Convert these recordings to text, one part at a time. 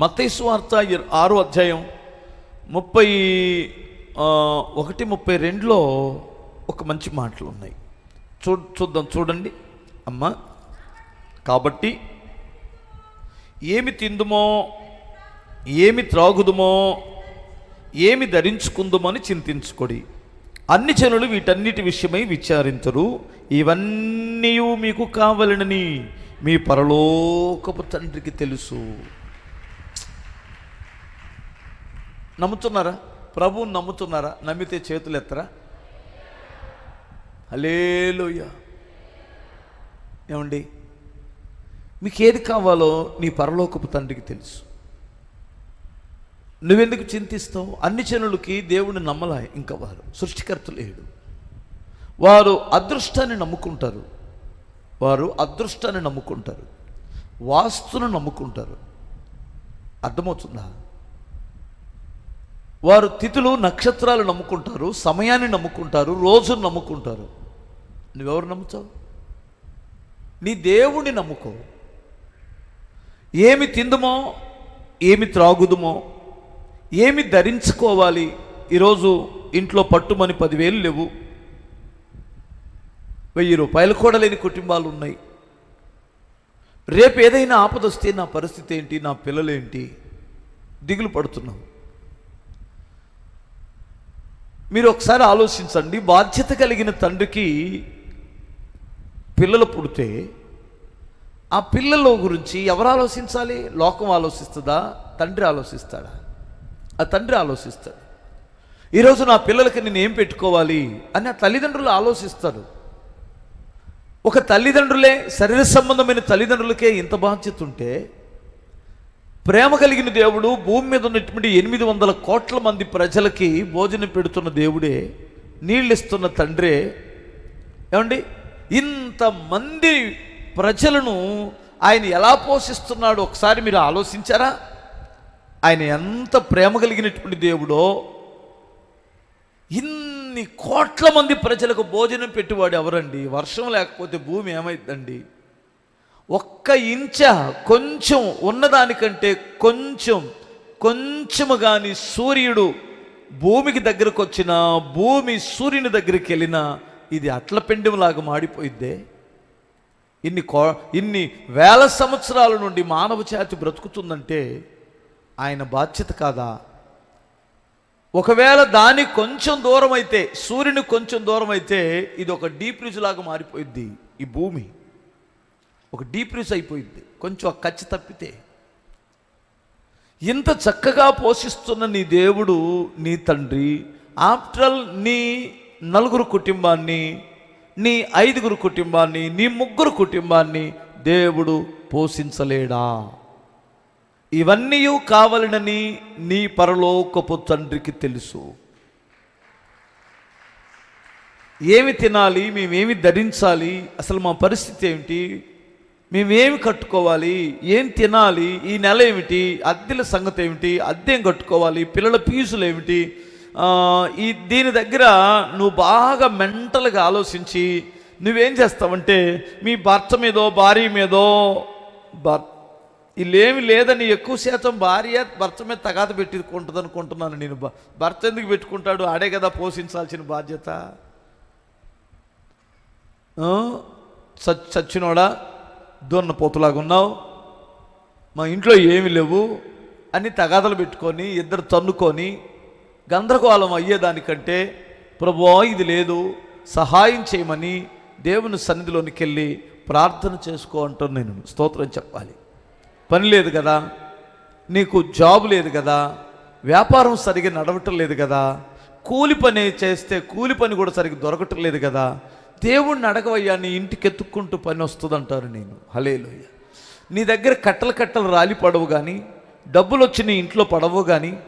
మత్తైసు వార్త ఆరో అధ్యాయం ముప్పై ఒకటి ముప్పై రెండులో ఒక మంచి మాటలు ఉన్నాయి చూ చూద్దాం చూడండి. అమ్మా కాబట్టి ఏమి తిందుమో ఏమి త్రాగుదుమో ఏమి ధరించుకుందామని చింతించుకోడి. అన్ని జనులు వీటన్నిటి విషయమై విచారించరు ఇవన్నీ మీకు కావలనని మీ పరలోకపు తండ్రికి తెలుసు. నమ్ముతున్నారా? ప్రభువుని నమ్ముతున్నారా? నమ్మితే చేతులు ఎత్తరా? అలేలోయ ఏమండి? మీకు ఏది కావాలో నీ పరలోకపు తండ్రికి తెలుసు. నువ్వెందుకు చింతిస్తావు? అన్ని జనులకి దేవుని నమ్మలా ఇంకా వారు. సృష్టికర్త లేడు వారు అదృష్టాన్ని నమ్ముకుంటారు. వారు అదృష్టాన్ని నమ్ముకుంటారు. వాస్తును నమ్ముకుంటారు. అర్థమవుతుందా? వారు తిథులు నక్షత్రాలు నమ్ముకుంటారు సమయాన్ని నమ్ముకుంటారు రోజును నమ్ముకుంటారు. నువ్వెవరు నమ్ముతావు? నీ దేవుణ్ణి నమ్ముకో. ఏమి తిందుమో ఏమి త్రాగుదుమో ఏమి ధరించుకోవాలి ఈరోజు ఇంట్లో పట్టుమని పదివేలు లేవు. వెయ్యి రూపాయలు కూడా లేని కుటుంబాలు ఉన్నాయి. రేపు ఏదైనా ఆపద వస్తే నా పరిస్థితి ఏంటి నా పిల్లలేంటి దిగులు పడుతున్నావు మీరు ఒకసారి ఆలోచించండి బాధ్యత కలిగిన తండ్రికి పిల్లలు పుడితే ఆ పిల్లల గురించి ఎవరు ఆలోచించాలి? లోకం ఆలోచిస్తుందా? తండ్రి ఆలోచిస్తాడా? ఆ తండ్రి ఆలోచిస్తాడు. ఈరోజు నా పిల్లలకి నేను ఏం పెట్టుకోవాలి అని ఆ తల్లిదండ్రులు ఆలోచిస్తారు. ఒక తల్లిదండ్రులే శరీర సంబంధమైన తల్లిదండ్రులకే ఇంత బాధ్యత ఉంటే ప్రేమ కలిగిన దేవుడు భూమి మీద ఉన్నటువంటి ఎనిమిది వందల కోట్ల మంది ప్రజలకి భోజనం పెడుతున్న దేవుడే నీళ్ళు ఇస్తున్న తండ్రే. ఏమండి? ఇంతమంది ప్రజలను ఆయన ఎలా పోషిస్తున్నాడో? ఒకసారి మీరు ఆలోచించారా? ఆయన ఎంత ప్రేమ కలిగినటువంటి దేవుడో. ఇన్ని కోట్ల మంది ప్రజలకు భోజనం పెట్టేవాడు ఎవరండి? వర్షం లేకపోతే భూమి ఏమైందండి ఒక్క ఇంచ కొంచెం ఉన్నదానికంటే కొంచెం కొంచెము కానీ సూర్యుడు భూమికి దగ్గరకు వచ్చినా భూమి సూర్యుని దగ్గరికి వెళ్ళినా ఇది అట్ల పెండెంలాగా మాడిపోయిద్దే. ఇన్ని కో ఇన్ని వేల సంవత్సరాల నుండి మానవ జాతి బ్రతుకుతుందంటే ఆయన బాధ్యత కాదా? ఒకవేళ దాని కొంచెం దూరం అయితే సూర్యుని కొంచెం దూరం అయితే ఇది ఒక డీప్ ఫ్రిజ్ లాగా మారిపోయిద్ది ఈ భూమి. ఒక డీప్ అయిపోయింది. కొంచెం ఆ తప్పితే. ఇంత చక్కగా పోషిస్తున్న నీ దేవుడు నీ తండ్రి ఆఫ్టర్ ఆల్ నీ నలుగురు కుటుంబాన్ని నీ ఐదుగురు కుటుంబాన్ని నీ ముగ్గురు కుటుంబాన్ని దేవుడు పోషించలేడా? ఇవన్నీ కావాలనని నీ పరలోకపు తండ్రికి తెలుసు. ఏమి తినాలి మేమేమి ధరించాలి అసలు మా పరిస్థితి ఏమిటి? మేమేమి కట్టుకోవాలి? ఏం తినాలి? ఈ నెల ఏమిటి? అద్దెల సంగతి ఏమిటి? అద్దెం కట్టుకోవాలి? పిల్లల ఫీజులు ఏమిటి? ఈ దీని దగ్గర నువ్వు బాగా మెంటల్గా ఆలోచించి నువ్వేం చేస్తావంటే మీ భర్త మీదో భార్య మీదో భర్ వీళ్ళేమి లేదని ఎక్కువ శాతం భార్య భర్త మీద తగాద పెట్టుకుంటుంది అనుకుంటున్నాను నేను. భర్త ఎందుకు పెట్టుకుంటాడు? ఆడే కదా పోషించాల్సిన బాధ్యత. చచ్చినోడా దున్నపోతులాగా ఉన్నావు. మా ఇంట్లో ఏమి లేవు. అని తగాదలు పెట్టుకొని ఇద్దరు తన్నుకొని గందరగోళం అయ్యేదానికంటే ప్రభు ఇది లేదు. సహాయం చేయమని దేవుని సన్నిధిలోనికి వెళ్ళి ప్రార్థన చేసుకో అంటాను నేను స్తోత్రం చెప్పాలి. పని లేదు కదా. నీకు జాబ్ లేదు కదా. వ్యాపారం సరిగా నడవటం లేదు కదా. కూలి పని చేస్తే కూలి పని కూడా సరిగ్గా దొరకటం లేదు కదా. దేవుణ్ణి అడగవయ్యా నీ ఇంటికి ఎత్తుక్కుంటూ పని వస్తుందంటారు నేను. హలేలోయ నీ దగ్గర కట్టలు కట్టలు రాలి పడవు కానీ డబ్బులు వచ్చి నీ ఇంట్లో పడవు కానీ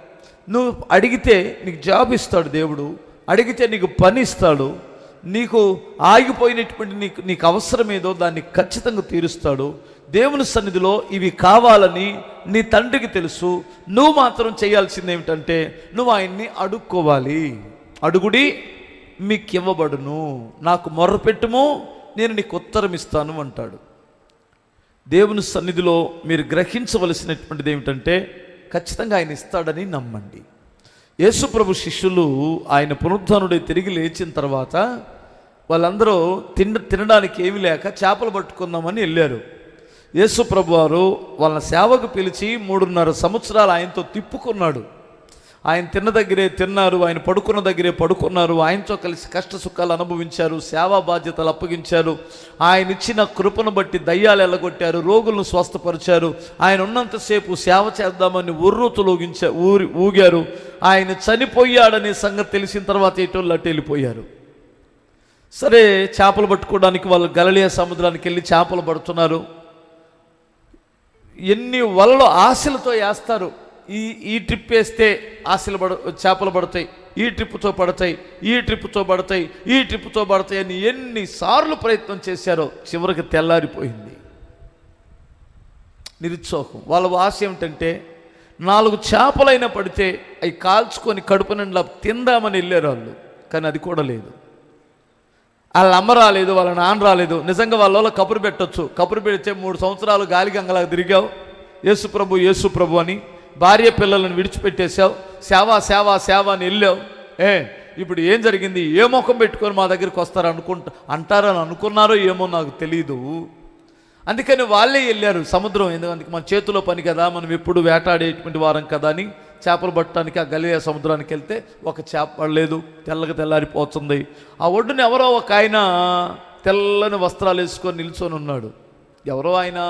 నువ్వు అడిగితే నీకు జాబ్ ఇస్తాడు దేవుడు అడిగితే నీకు పని ఇస్తాడు నీకు ఆగిపోయినటువంటి నీకు నీకు అవసరమేదో దాన్ని ఖచ్చితంగా తీరుస్తాడు. దేవుని సన్నిధిలో ఇవి కావాలని నీ తండ్రికి తెలుసు. నువ్వు మాత్రం చేయాల్సింది ఏమిటంటే నువ్వు ఆయన్ని అడుక్కోవాలి. అడుగుడి మీకు ఇవ్వబడును నాకు మొర్రపెట్టుము నేను నీకు ఉత్తరం ఇస్తాను అంటాడు. దేవుని సన్నిధిలో మీరు గ్రహించవలసినటువంటిది ఏమిటంటే ఖచ్చితంగా ఆయన ఇస్తాడని నమ్మండి. యేసుప్రభు శిష్యులు ఆయన పునరుద్ధానుడే తిరిగి లేచిన తర్వాత వాళ్ళందరూ తిన తినడానికి ఏమి లేక చేపలు పట్టుకుందామని వెళ్ళారు. యేసుప్రభు వారు వాళ్ళ సేవకు పిలిచి మూడున్నర సంవత్సరాలు ఆయనతో తిప్పుకున్నాడు. ఆయన తిన్న దగ్గరే తిన్నారు ఆయన పడుకున్న దగ్గరే పడుకున్నారు ఆయనతో కలిసి కష్ట సుఖాలు అనుభవించారు సేవా బాధ్యతలు అప్పగించారు ఆయన ఇచ్చిన కృపను బట్టి దయ్యాలు ఎల్లగొట్టారు రోగులను స్వస్థపరిచారు ఆయన ఉన్నంతసేపు సేవ చేద్దామని ఉర్రూతులోగించా ఊరి ఊగారు ఆయన చనిపోయాడనే సంగతి తెలిసిన తర్వాత ఎటోళ్ళు అటు వెళ్ళిపోయారు సరే చేపలు పట్టుకోవడానికి వాళ్ళు గలలియా సముద్రానికి వెళ్ళి చేపలు పడుతున్నారు. ఎన్ని వలలో ఆశలతో వేస్తారు. ఈ ఈ ట్రిప్ వేస్తే ఆశలు పడ చేపలు పడతాయి ఈ ట్రిప్తో పడతాయి ఈ ట్రిప్తో పడతాయి ఈ ట్రిప్తో పడతాయి అని ఎన్నిసార్లు ప్రయత్నం చేశారో చివరికి తెల్లారిపోయింది. నిరుత్సాహం. వాళ్ళ ఆశ ఏమిటంటే నాలుగు చేపలైనా పడితే అవి కాల్చుకొని కడుపు నిండా తిందామని వెళ్ళారు వాళ్ళు కానీ అది కూడా లేదు. వాళ్ళ అమ్మ రాలేదు వాళ్ళ నాన్న రాలేదు. నిజంగా వాళ్ళ కబురు పెట్టొచ్చు. కబురు పెడితే మూడు సంవత్సరాలు గాలి గంగలా తిరిగావు. యేసు ప్రభు యేసు ప్రభు అని భార్య పిల్లలను విడిచిపెట్టేశావు. సేవ సేవ సేవ అని వెళ్ళావు. ఏ ఇప్పుడు ఏం జరిగింది? ఏ ముఖం పెట్టుకొని మా దగ్గరికి వస్తారు అనుకుంటా అంటారని అనుకున్నారో ఏమో నాకు తెలియదు అందుకని వాళ్ళే వెళ్ళారు సముద్రం. ఎందుకంటే మన చేతిలో పని కదా మనం ఎప్పుడు వేటాడేటువంటి వారం కదా అని చేపలు పట్టడానికి ఆ గలియా సముద్రానికి వెళ్తే ఒక చేప పడలేదు తెల్లగా తెల్లారిపోతుంది. ఆ ఒడ్డున ఎవరో ఒక ఆయన తెల్లని వస్త్రాలు వేసుకొని నిల్చొని ఉన్నాడు. ఎవరో ఆయన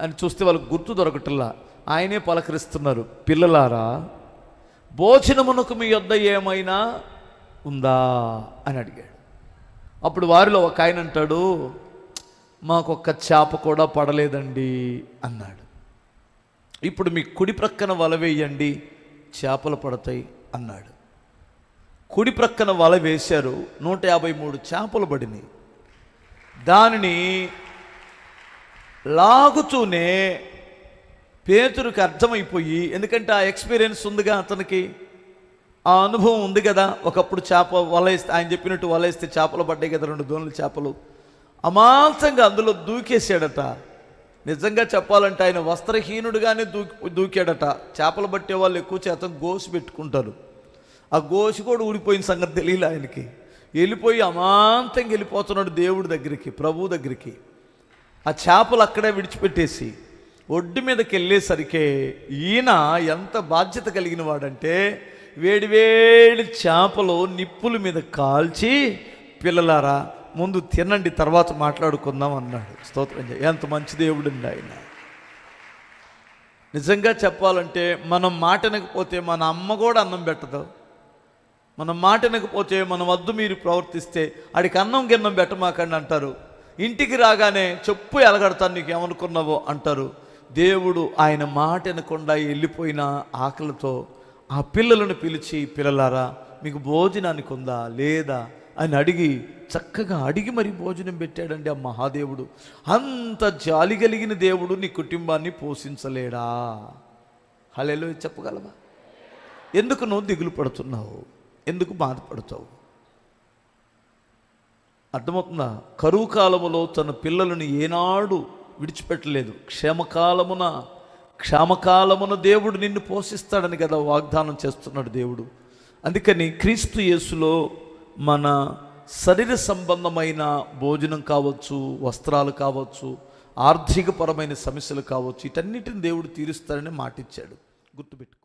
అని చూస్తే వాళ్ళకి గుర్తు దొరకటల్లా ఆయనే పలకరిస్తున్నారు. పిల్లలారా భోజనమునకు మీ యొద్ద ఏమైనా ఉందా? అని అడిగాడు. అప్పుడు వారిలో ఒక ఆయన అంటాడు మాకొక్క చేప కూడా పడలేదండి అన్నాడు. ఇప్పుడు మీ కుడి ప్రక్కన వల వేయండి చేపలు పడతాయి అన్నాడు. కుడి ప్రక్కన వల వేశారు నూట యాభై మూడు చేపలు పడినాయి. దానిని లాగుతూనే పేతురుకి అర్థమైపోయి ఎందుకంటే ఆ ఎక్స్పీరియన్స్ ఉందిగా అతనికి ఆ అనుభవం ఉంది కదా ఒకప్పుడు చేప వలేస్తే ఆయన చెప్పినట్టు వలేస్తే చేపలు పడ్డాయి కదా రెండు దోనులు చేపలు. అమాంతంగా అందులో దూకేసాడట నిజంగా చెప్పాలంటే ఆయన వస్త్రహీనుడుగానే దూకి దూకాడట. చేపలు పట్టే వాళ్ళు ఎక్కువ చేతం గోసు పెట్టుకుంటారు. ఆ గోసి కూడా ఊడిపోయిన సంగతి తెలియలే ఆయనకి. వెళ్ళిపోయి అమాంతంగా వెళ్ళిపోతున్నాడు దేవుడి దగ్గరికి ప్రభు దగ్గరికి. ఆ చేపలు అక్కడే విడిచిపెట్టేసి ఒడ్డు మీదకి వెళ్ళేసరికి ఈయన ఎంత బాధ్యత కలిగిన వాడంటే వేడివేడి చేపలు నిప్పుల మీద కాల్చి పిల్లలారా ముందు తినండి తర్వాత మాట్లాడుకుందాం అన్నాడు. స్తోత్రం ఎంత మంచి దేవుడండి ఆయన. నిజంగా చెప్పాలంటే మనం మాటనకపోతే మన అమ్మ కూడా అన్నం పెట్టదు. మనం మాటనకపోతే మన వద్దు మీరు ప్రవర్తిస్తే ఆడికి అన్నం గిన్నం పెట్టమాకండి అంటారు. ఇంటికి రాగానే చెప్పు ఎలగడతాను నీకు ఏమనుకున్నావో అంటారు. దేవుడు ఆయన మాట వినకుండా వెళ్ళిపోయిన ఆకలితో ఆ పిల్లలను పిలిచి పిల్లలారా మీకు భోజనానికి ఉందా లేదా? అని అడిగి చక్కగా అడిగి మరి భోజనం పెట్టాడండి ఆ మహాదేవుడు. అంత జాలి కలిగిన దేవుడు నీ కుటుంబాన్ని పోషించలేడా? హలేలో చెప్పగలవా? ఎందుకు నువ్వు దిగులు పడుతున్నావు? ఎందుకు బాధపడతావు? అర్థమవుతుందా? కరువు కాలములో తన పిల్లలను ఏనాడు విడిచిపెట్టలేదు. క్షేమకాలమున క్షేమకాలమున దేవుడు నిన్ను పోషిస్తాడని కదా వాగ్దానం చేస్తున్నాడు దేవుడు. అందుకని క్రీస్తు యేసులో మన శరీర సంబంధమైన భోజనం కావచ్చు వస్త్రాలు కావచ్చు ఆర్థికపరమైన సమస్యలు కావచ్చు వీటన్నిటిని దేవుడు తీరుస్తాడని మాటిచ్చాడు. గుర్తుపెట్టు